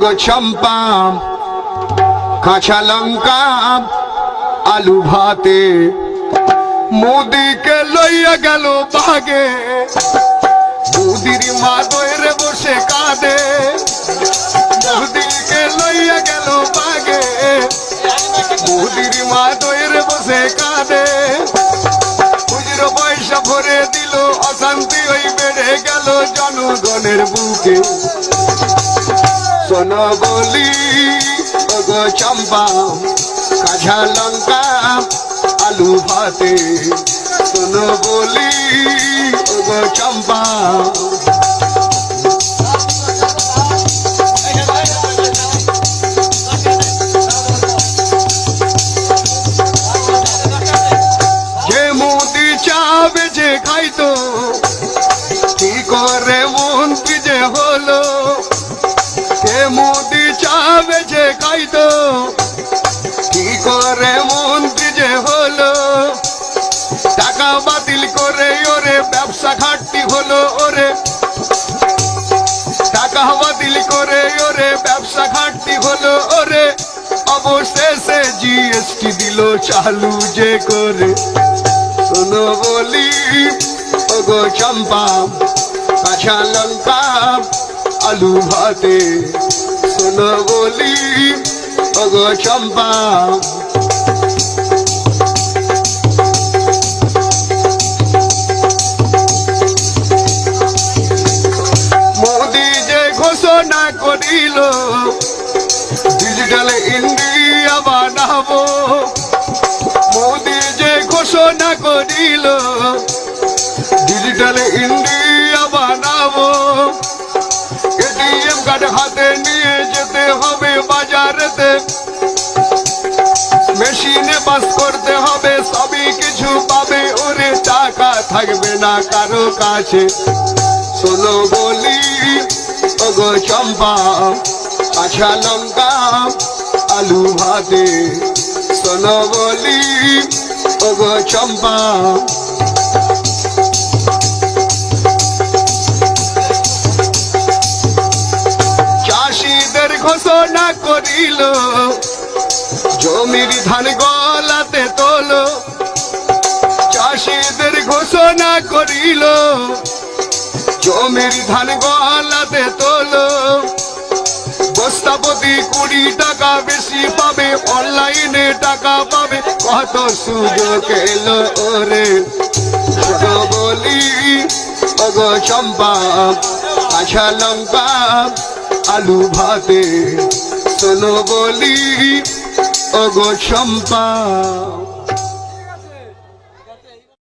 গো চম্পা, কাঁচা লঙ্কা, আলু ভাতে। মোদিকে লইয়া গেল বাগে, মোদির মা দইরে বসে কাঁদে। মোদিকে লইয়া গেল বাগে, মোদির মা দইরে বসে কাঁদে। খুচরো পয়সা ভরে দিল, অশান্তি ওই বেড়ে গেল জনগণের বুকে। শোন বলি গো চম্পা কাঁচা লঙ্কা আলু ভাতে। শোন বলি গো চম্পা খাইতো কি করে মন্ত্রী যে হলো? টাকা বাতিল করে ওরে ব্যবসা ঘাটতি হলো ওরে। টাকা বাতিল করে ওরে ব্যবসা ঘাটতি হলো ওরে। অবশেষে জিএসটি দিল চালু যে করে। শোনো বলি, ওগো চম্পা, কাঁচা লঙ্কা, আলু ভাতে। শোনো বলি, ওগো চম্পা। মোদি যে ঘোষণা করিল ডিজিটাল ইন্ডিয়া বানাবো। মোদি যে ঘোষণা করিল ডিজিটাল ইন্ডিয়া বানাবো। এটিএম কার্ড হাতে নিয়ে বাজারেতে মেশিনে পাস করতে হবে, সবই কিছু পাবে। ওরে টাকা থাকবে না কারও কাছে। শোনো বলি, ওগো চম্পা, কাঁচা লঙ্কা, আলু ভাতে। শোনো বলি, ওগো চম্পা করিল। জমির ধান গলাতে তোলো। চাষিদের ঘোষণা করিল। জমির ধান গলাতে তোলো। বস্তাপতি কুড়ি টাকা বেশি পাবে, অনলাইনে টাকা পাবে। কত সুযোগ এলো ছোট বলি, ওগো চম্পা, কাঁচা লঙ্কা, আলু ভাতে। শোনো বলি অগো চম্পা।